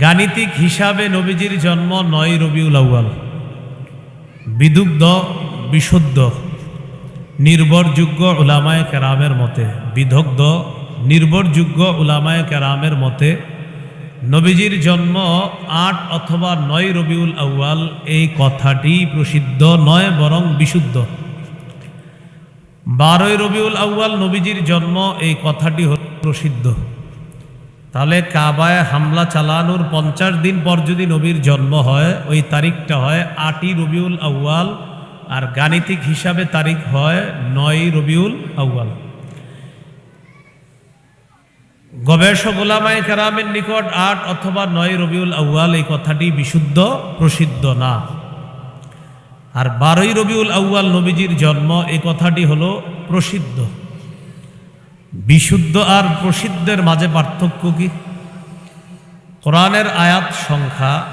গাণিতিক হিসাবে নবীজির জন্ম নয় রবিউল আউয়াল। বিদুগ্ধ, বিশুদ্ধ, নির্ভরযোগ্য উলামায় কেরামের মতে, বিদগ্ধ, নির্ভরযোগ্য উলামায় কেরামের মতে, নবীজির জন্ম আট অথবা নয় রবিউল আউয়াল এই কথাটি প্রসিদ্ধ নয়, বরং বিশুদ্ধ। বারোই রবিউল আউয়াল নবীজির জন্ম এই কথাটি হল প্রসিদ্ধ। তাহলে কাবায় হামলা চালানোর পঞ্চাশ দিন পর যদি নবীর জন্ম হয়, ওই তারিখটা হয় আটই রবিউল আউয়াল, আর গাণিতিক হিসাবে তারিখ হয় নয় রবিউল আউয়াল। গবেষক ওলামাই কেরামের নিকট আট অথবা নয় রবিউল আউয়াল এই কথাটি বিশুদ্ধ, প্রসিদ্ধ না। আর বারোই রবিউল আউয়াল নবীজির জন্ম এই কথাটি হলো প্রসিদ্ধ। বিশুদ্ধ আর প্রসিদ্ধের মাঝে পার্থক্য কি? কোরআনের আয়াত সংখ্যা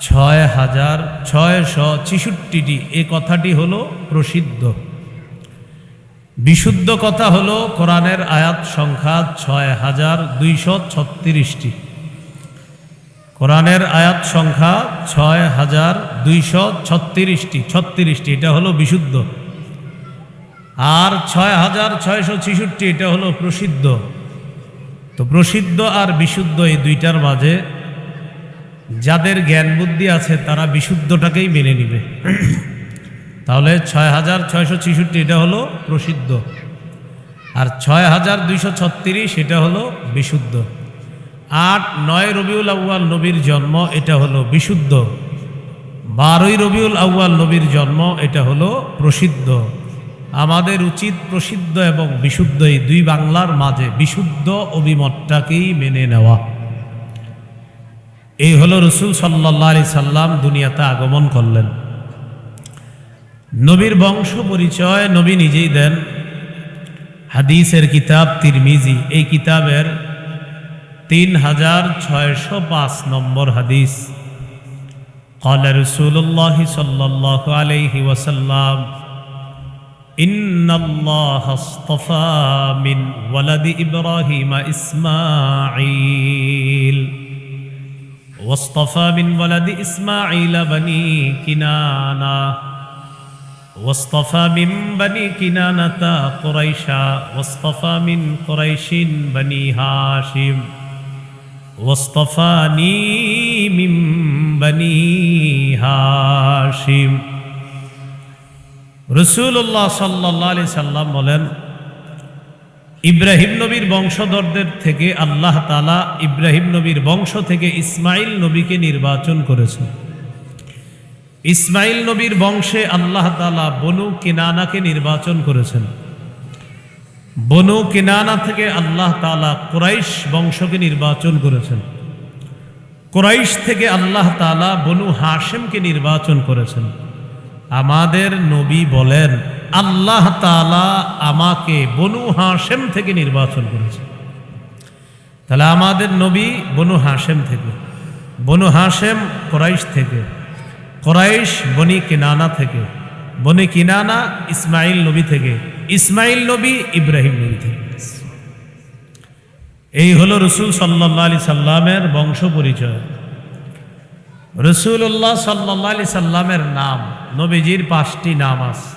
ছয় হাজার ছয়শো ছিষট্টিটি। এ কথাটি হলো প্রসিদ্ধ। বিশুদ্ধ কথা হলো কোরআনের আয়াত সংখ্যা ছয় হাজার দুইশো কোরআনের আয়াত সংখ্যা ছয় হাজার দুইশো ছত্রিশটি। ছত্রিশটি, এটা হলো বিশুদ্ধ। আর ছয় হাজার ছয়শো ছিষট্টি, এটা হলো প্রসিদ্ধ। তো প্রসিদ্ধ আর বিশুদ্ধ এই দুইটার মাঝে যাদের জ্ঞান বুদ্ধি আছে, তারা বিশুদ্ধটাকেই মেনে নিবে। তাহলে ছয় হাজার ছয়শো ছিষট্টি, এটা হলো প্রসিদ্ধ। আর ছয় হাজার দুইশো ছত্রিশ, এটা হলো বিশুদ্ধ। আট, নয় রবিউল আউ্য়াল নবীর জন্ম, এটা হলো বিশুদ্ধ। বারোই রবিউল আউ্য়াল নবীর জন্ম, এটা হলো প্রসিদ্ধ। আমাদের উচিত প্রসিদ্ধ এবং বিশুদ্ধ এই দুই বাংলার মাঝে বিশুদ্ধ অভিমতটাকেই মেনে নেওয়া এই হলো রসুল সাল্লাহ আলি সাল্লাম দুনিয়াতে আগমন করলেন নবীর বংশ পরিচয় নবী নিজেই দেন হাদিসের কিতাব তিরমিজি এই কিতাবের তিন হাজার ছয়শো পাঁচ নম্বর হাদিস قال رسول الله صلى الله عليه وسلم إن الله اصطفى من ولد إبراهيم إسماعيل واصطفى من ولد إسماعيل بني كنانة واصطفى من بني كنانة قريشا واصطفى من قريش بني هاشم واصطفاني من بني هاشم রসুল্লাহ সাল্লাহ আলি সাল্লাম বলেন, ইব্রাহিম নবীর বংশধরদের থেকে আল্লাহ তালা ইব্রাহিম নবীর বংশ থেকে ইসমাইল নবীকে নির্বাচন করেছেন। ইসমাইল নবীর বংশে আল্লাহ তালা বনু কিনানাকে নির্বাচন করেছেন। বনু কিনানা থেকে আল্লাহ তালা কোরাইশ বংশকে নির্বাচন করেছেন। কোরাইশ থেকে আল্লাহ তালা বনু হাশেমকে নির্বাচন করেছেন। আমাদের নবী বলেন, আল্লাহ তালা আমাকে বনু হাসেম থেকে নির্বাচন করেছে। তাহলে আমাদের নবী বনু হাসেম থেকে, বনু হাসেম কোরাইশ থেকে, কোরাইশ বনি কিনানা থেকে, বনি কিনানা ইসমাইল নবী থেকে ইসমাইল নবী ইব্রাহিম নবী থেকে। এই হলো রসুল সাল্লাহ আলি সাল্লামের বংশ পরিচয়। রসুল্লাহ সাল্লাহ আলি সাল্লামের নাম, নবীজির পাঁচটি নাম আছে।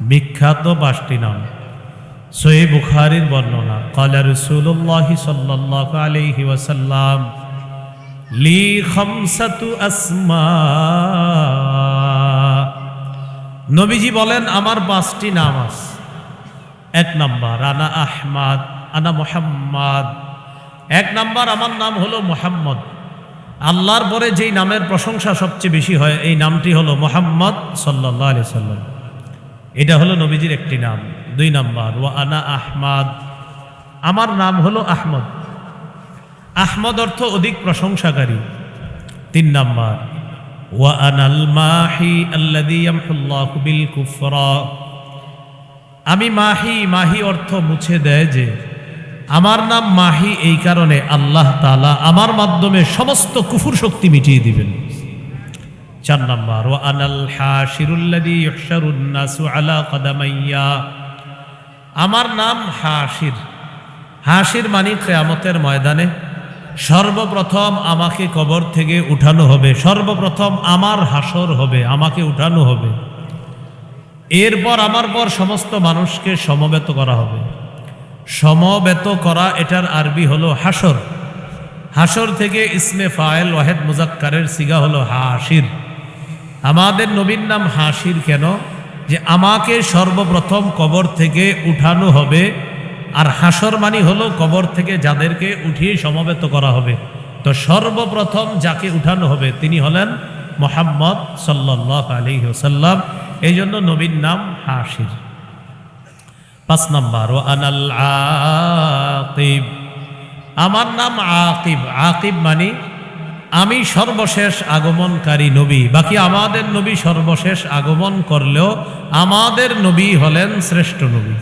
বিখ্যাত পাঁচটি নাম। সহি বুখারির বর্ণনা, কলা রসুল্লাহ সাল্লাহ আলহি ওয়াসাল্লাম, লি খমসাতু আসমা। নবীজি বলেন, আমার পাঁচটি নাম আছে। এক নাম্বার, আনা আহমাদ, আনা মোহাম্মদ। এক নাম্বার, আমার নাম হলো মোহাম্মদ। আল্লাহর পরে যেই নামের প্রশংসা সবচেয়ে বেশি হয়, এই নামটি হলো মোহাম্মদ সাল্লাহ আলি সাল্লাম এটা হলো নবীজির একটি নাম, দুই নাম্বার ও আনা আহমাদ। আমার নাম হলো আহমদ। আহমদ অর্থ অধিক প্রশংসাকারী। তিন নাম্বার, ওয়া মাহি আমি মাহি মাহি অর্থ মুছে দেয় যে আমার নাম মাহি, এই কারণে আল্লাহ তালা আমার মাধ্যমে সমস্ত কুফুর শক্তি মিটিয়ে দিবেন। চার নম্বর ও আনাল হাসিরুল্লাদি ইহশারুন্নাসু আলা কদামাইয়া। আমার নাম হাসির হাসির মানি কেয়ামতের ময়দানে সর্বপ্রথম আমাকে কবর থেকে উঠানো হবে, সর্বপ্রথম আমার হাসর হবে, আমাকে উঠানো হবে। এরপর আমার পর সমস্ত মানুষকে সমবেত করা হবে। সমবেত করা এটার আরবি হলো হাসর হাসর থেকে ইসমে ফায়েল ওয়াহেদ মুজাক্কারের সিগা হলো হাসির আমাদের নবীর নাম হাসির কেন? যে আমাকে সর্বপ্রথম কবর থেকে উঠানো হবে, আর হাসর মানি হলো কবর থেকে যাদেরকে উঠিয়ে সমবেত করা হবে। তো সর্বপ্রথম যাকে উঠানো হবে, তিনি হলেন মোহাম্মদ সাল্লাহ আলী সাল্লাম এই জন্য নবীর নাম হাসির পাঁচ নম্বর, ও আনাল আকিব। আমার নাম আকিব। আকিব মানে আমি সর্বশেষ আগমনকারী নবী। বাকি আমাদের নবী সর্বশেষ আগমন করলেও আমাদের নবী হলেন শ্রেষ্ঠ নবী।